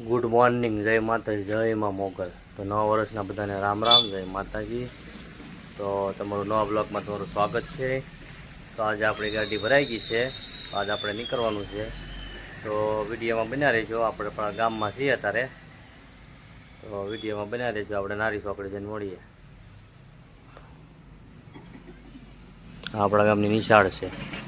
Good morning જય માતાજી, જય માં મોગલ. તો નવા વર્ષના બધાને રામ રામ, જય માતાજી. તો તમારું નવા બ્લોગમાં તમારું સ્વાગત છે. તો આજે આપણી ગાડી ભરાઈ ગઈ છે. આજે આપણે નીકળવાનું છે. તો વિડીયોમાં બન્યા રહેજો. આપણે પણ ગામમાં છીએ અત્યારે. તો વિડીયોમાં બન્યા રહેજો. આપણે નારી ચોકડી જઈને મળીએ. આપણા ગામની નિશાળ છે.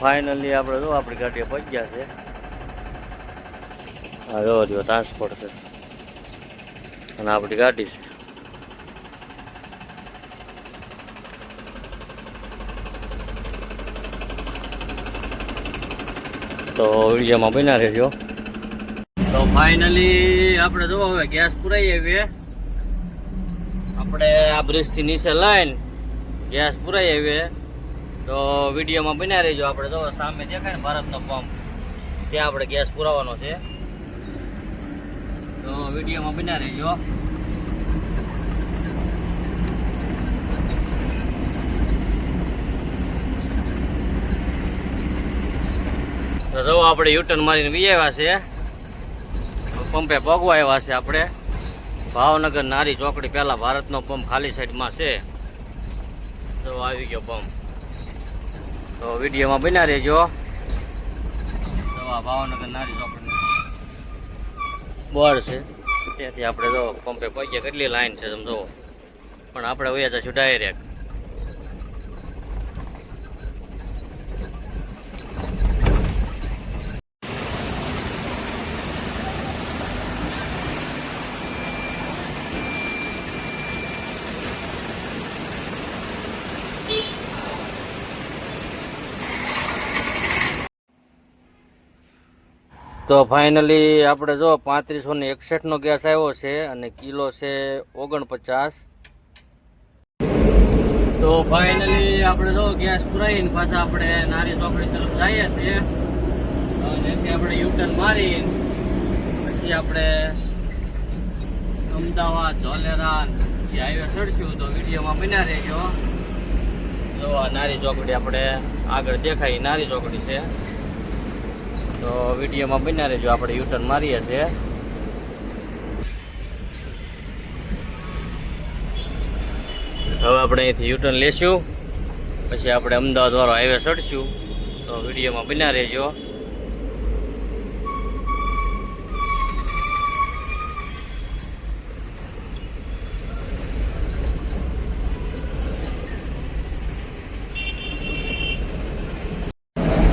ફાઇનલી આપણે જો, આપણી ગાડીએ પહોંચ્યા છે. હા જો જો ટ્રાન્સપોર્ટ છે. અને આપણી ગાડી છે. તો વિડીયોમાં બન્યા રહેજો. તો ફાઇનલી આપણે જો, હવે ગેસ પુરાઈ આવીએ આપણે આ બ્રિજથી નીચે લાઈન ગેસ પુરાઈ આવીએ તો વિડીયોમાં બન્યા રહેજો આપણે. જો સામે દેખાય ને ભારતનો પંપ, ત્યાં આપણે ગેસ પુરાવાનો છે. તો વિડીયોમાં બન્યા રહેજો. તો જો આપણે યુટર્ન મારીને વી આવ્યા છે. પંપે પગવા આવ્યા છે આપણે. ભાવનગર નારી ચોકડી, પહેલાં ભારતનો પંપ ખાલી સાઈડમાં છે. તો આવી ગયો પંપ. તો વિડીયોમાં બન્યા રહેજો. દવા ભાવનગર નારી ચોકડી બોર છે. ત્યાંથી આપણે જો પંપે પહોંચીએ, કેટલી લાઈન છે તમે જુઓ. પણ આપણે વયા જશું ડાયરેક્ટ તો ફાઇનલી આપણે જો પાંત્રીસો ને એકસઠનો ગેસ આવ્યો છે અને કિલો છે ઓગણપચાસ. તો ફાઇનલી આપણે જો ગેસ પુરાઈને પાછા આપણે નારી ચોકડી તરફ જઈએ છીએ. જેથી આપણે યુટર્ન મારી પછી આપણે અમદાવાદ, ધોલેરા જે હાઈવે ચડશું તો વિડીયોમાં બન્યા રહેજો. જો આ નારી ચોકડી આપણે આગળ દેખાય નારી ચોકડી છે. તો વિડીયોમાં બન્યા રહેજો. આપણે યુટર્ન મારીએ છીએ. હવે આપણે અહીંથી યુટર્ન લેશું. પછી આપણે અમદાવાદ વાળો હાઈવે ચડશું. તો વિડીયોમાં બન્યા રહેજો.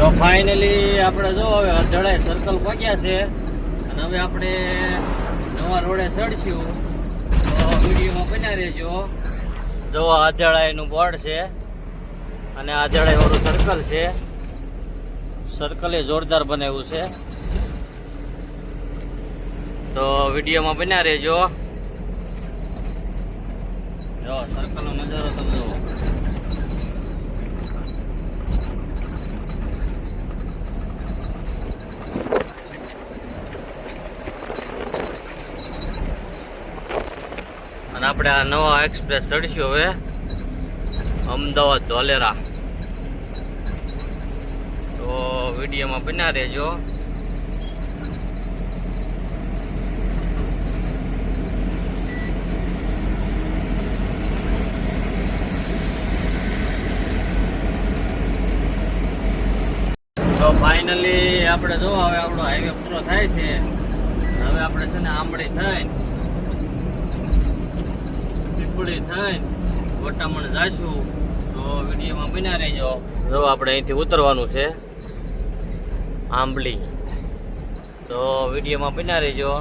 તો ફાઇનલી આપણે જો હવે અધડાઈ સર્કલ પહોંચ્યા છે. અને હવે આપણે નવા રોડે ચડશું. તો વિડીયોમાં બન્યા રહેજો. જો અધડાઈનું બોર્ડ છે. અને અધડાઈ વાળું સર્કલ છે. સર્કલે જોરદાર બનાવ્યું છે. તો વિડીયોમાં બન્યા રહેજો. જો સર્કલનો નજારો તમે જુઓ અને આપણે આ નવા એક્સપ્રેસ ચડશું હવે. અમદાવાદ ધોલેરા. તો વિડીયોમાં બન્યા રહેજો. તો ફાઇનલી આપણે જો હવે આપણો હાઈવે પૂરો થાય છે. હવે આપણે છે ને આંબળી થઈને પીપળી થઈને વટામણ જાશું. તો વિડીયોમાં બન્યા રહેજો. જો આપણે અહીંથી ઉતરવાનું છે, આંબલી. તો વિડીયોમાં બન્યા રહેજો.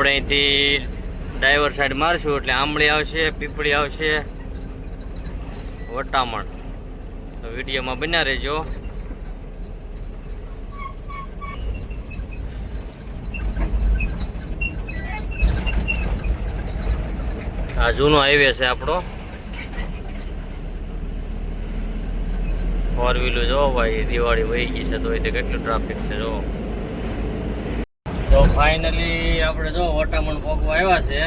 આપણે અહીંથી ડાઈવર સાઈડ મારશું એટલે આંબળી આવશે, પીપળી આવશે, વટામણ. તો વિડીયોમાં બન્યા રહેજો. આ જૂનો હાઈવે છે આપણો. ફોર વ્હીલર જો ભાઈ, દિવાળી વહી ગઈ છે તો એ કેટલું ટ્રાફિક છે, જો. ફાઇનલી આપણે જો વટામણ ભોગવા આવ્યા છે.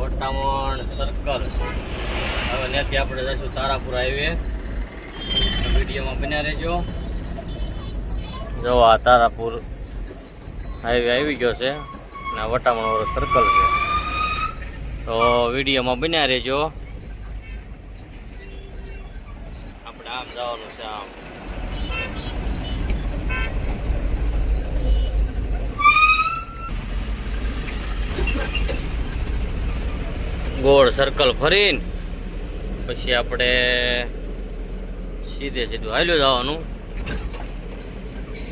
વટામણ સર્કલ હવે ત્યાંથી આપણે જઈશું તારાપુર હાઈવે વિડીયોમાં બન્યા રહેજો. જો આ તારાપુર હાઈવે આવી ગયો છે અને વટામણ વાળો સર્કલ છે. તો વિડીયોમાં બન્યા રહેજો. આપણે આમ જવાનું છે આમ. ગોળ સર્કલ ફરીને પછી આપણે સીધે સીધું હાલ્યું જવાનું.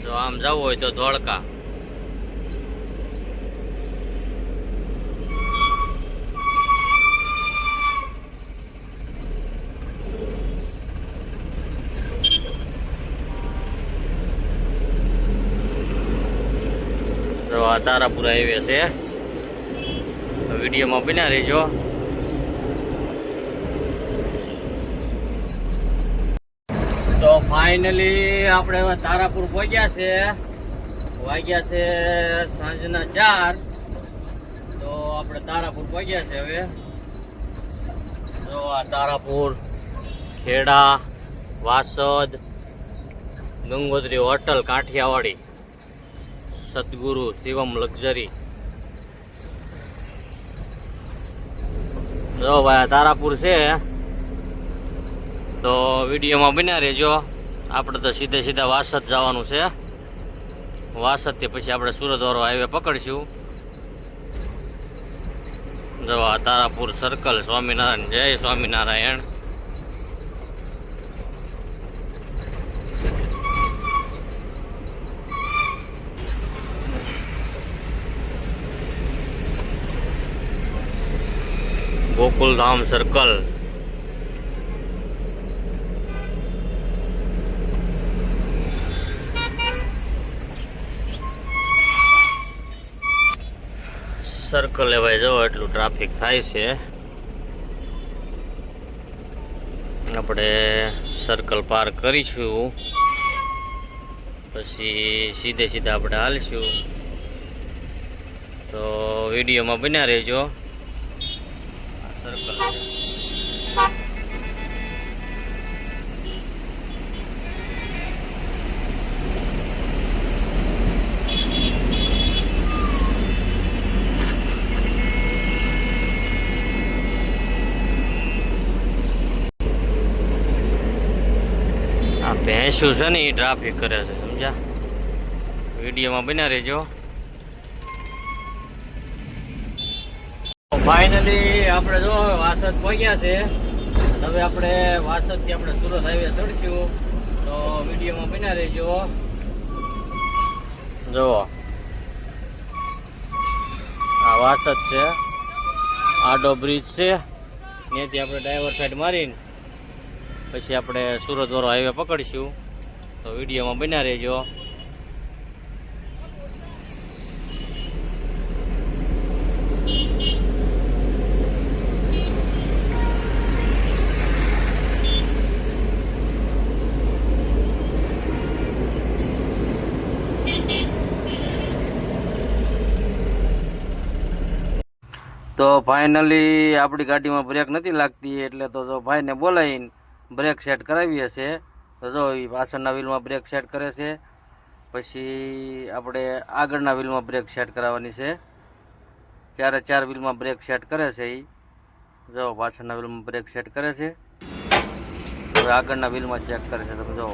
જો આમ જવું હોય તો ધોળકા. તારાપુરા એવે છે. વિડીયોમાં બન્યા રહેજો તો ફાઇનલી આપણે હવે તારાપુર પહોંચ્યા છે. વાગ્યા છે સાંજના ચાર. તો આપણે તારાપુર પહોંચ્યા છે હવે. જો આ તારાપુર, ખેડા, વાસદ, ગંગોત્રી હોટલ, કાઠિયાવાડી, સદગુરુ, શિવમ લક્ઝરી. જો ભાઈ તારાપુર છે. તો વિડીયોમાં બન્યા રહેજો. આપણે તો સીધે સીધા વાસદ જવાનું છે. વાસદથી પછી આપણે સુરતવાળો હાઈવે પકડશું. જવા તારાપુર સર્કલ સ્વામિનારાયણ, જય સ્વામિનારાયણ. ગોકુલધામ સર્કલ સર્કલ લેવાય જવો એટલું ટ્રાફિક થાય છે. આપણે સર્કલ પાર કરીશું. પછી સીધે સીધા આપણે હાલશું. તો વિડીયોમાં બન્યા રહેજો. સર્કલ છે છે ને એ ટ્રાફિક કરે છે, સમજ્યા? વિડીયોમાં બન્યા રહેજો. ફાઇનલી આપણે જો વાસદ પહોંચ્યા છે. હવે આપણે વાસદથી આપણે સુરત હાઈવે ચડશું. તો વિડીયોમાં બન્યા રહેજો. જુઓ. આ વાસદ છે. આડો બ્રિજ છે. ત્યાંથી આપણે ડ્રાઈવર સાઈડ મારીને પછી આપણે સુરત વાળો હાઈવે પકડીશું. તો વિડીયોમાં બન્યા રહેજો. તો ફાઇનલી આપણી ગાડીમાં બ્રેક નથી લાગતી, એટલે તો જો ભાઈને બોલાવીને બ્રેક સેટ કરાવીએ છીએ તો જો એ પાછળના વ્હીલમાં બ્રેક સેટ કરે છે. પછી આપણે આગળના વ્હીલમાં બ્રેક સેટ કરાવવાની છે. ચારે ચાર વ્હીલમાં બ્રેક સેટ કરે છે એ જો પાછળના વ્હીલમાં બ્રેક સેટ કરે છે. હવે આગળના વ્હીલમાં ચેક કરે છે. તમે જો.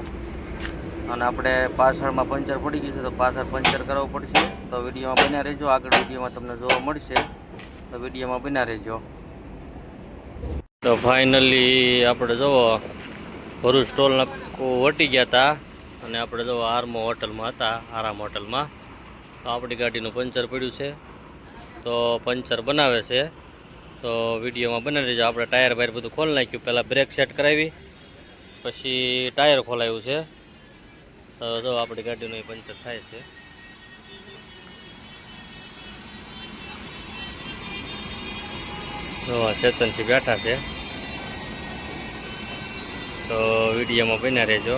અને આપણે પાછળમાં પંચર પડી ગયું છે, તો પાછળ પંચર કરાવવું પડશે. તો વિડીયોમાં બન્યા રહેજો. આગળ વિડીયોમાં તમને જોવા મળશે. તો વિડીયોમાં બન્યા રહેજો. તો ફાઇનલી આપણે જુઓ ભરૂચ ટોલ વટી ગયા હતા અને આપણે જુઓ આરમો હોટલમાં હતા, આરામ હોટલમાં. તો આપણી ગાડીનું પંચર પડ્યું છે. તો પંચર બનાવે છે. તો વિડીયોમાં બનાવી દેજો આપણે ટાયર બાયર બધું ખોલી નાખ્યું. પહેલાં બ્રેક સેટ કરાવી, પછી ટાયર ખોલાવ્યું છે. તો જો આપણી ગાડીનું એ પંચર થાય છે. જો ચેતનથી બેઠા છે. તો વિડીયોમાં બન્યા રહેજો.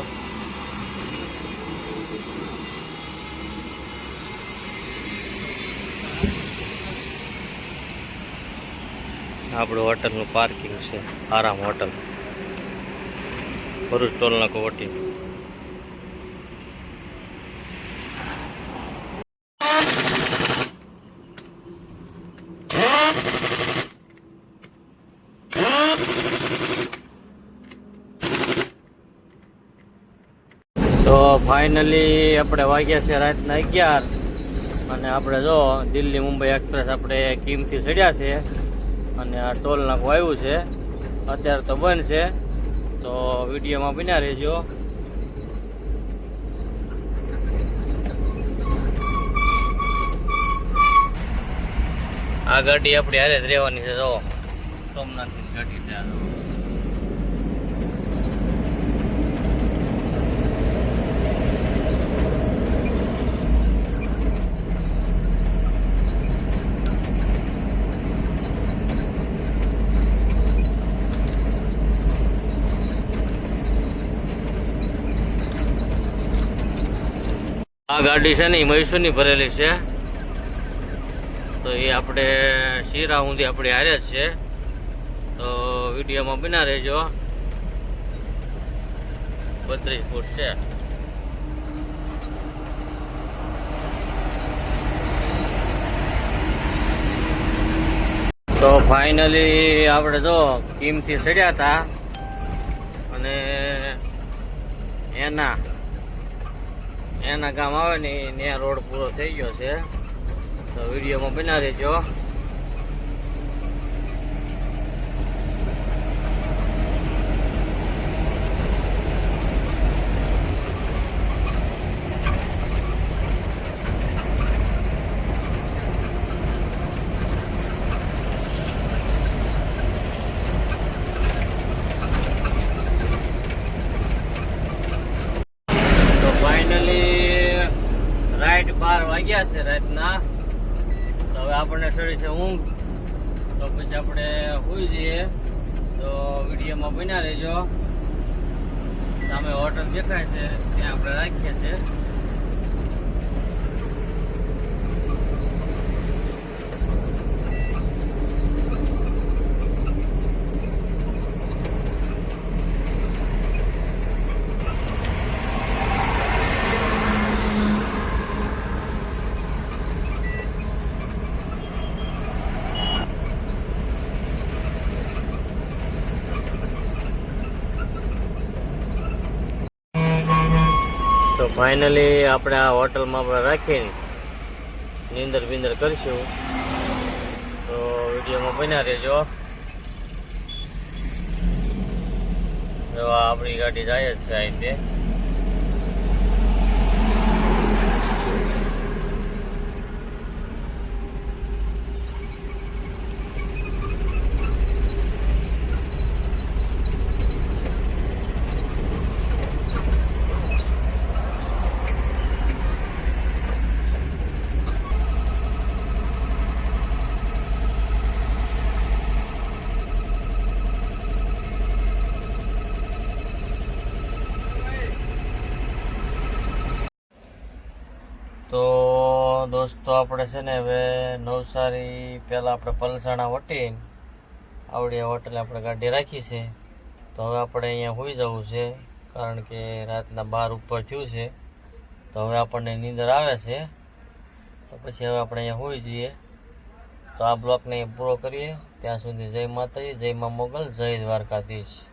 આપણું હોટલનું પાર્કિંગ છે. આરામ હોટલ. ભરૂચ ટોલનાકો વટી તો ફાઇનલી આપણે વાગ્યા છે રાતના અગિયાર. અને આપણે જો દિલ્હી મુંબઈ એક્સપ્રેસ આપણે કિંમતી ચડ્યા છે. અને આ ટોલ નાકું આવ્યું છે. અત્યારે તો બંધ છે. તો વિડીયોમાં બન્યા રહેજો. આ ગાડી આપણી હારે જ રહેવાની છે, જો. સોમનાથની ગાડી છે આ જો. આ ગાડી છે ને, એ મૈસૂરની ભરેલી છે. તો એ આપણે શીરા ઊંધી આપણી હારે જ છે. તો વિડીયોમાં બના રહેજો. બત્રીસ ફૂટ છે. તો ફાઇનલી આપણે જો કિંમતી ચડ્યા હતા. અને એના એના ગામ આવે ને ત્યાં રોડ પૂરો થઈ ગયો છે. તો વિડીયોમાં બના દેજો તો ફાઇનલી રાઈટ બાર વાગ્યા છે રાતના તો હવે આપણને ચડી છે ઊંઘ પછી આપણે સુઈ જઈએ. તો વિડીયોમાં બન્યા રહેજો. સામે હોટલ દેખાય છે, ત્યાં આપણે રાખીએ છીએ. ફાઇનલી આપણે આ હોટલમાં આપણે રાખીને નીંદર બિંદર કરીશું. તો વિડીયોમાં બન્યા રહેજો. આપણી ગાડી જાય જ છે આ રીતે તો દોસ્તો, આપણે છે ને હવે નવસારી પહેલાં આપણે પલસાણા વટીને, આવડી હોટલે આપણે ગાડી રાખી છે. તો હવે આપણે અહીંયા હોઈ જવું છે, કારણ કે રાતના બાર ઉપર થયું છે. તો હવે આપણને નીંદર આવે છે. તો પછી હવે આપણે અહીંયા હોઈ જઈએ. તો આ બ્લોકને પૂરો કરીએ. ત્યાં સુધી જય માતાજી, જય મા મોગલ, જય દ્વારકાધીશ.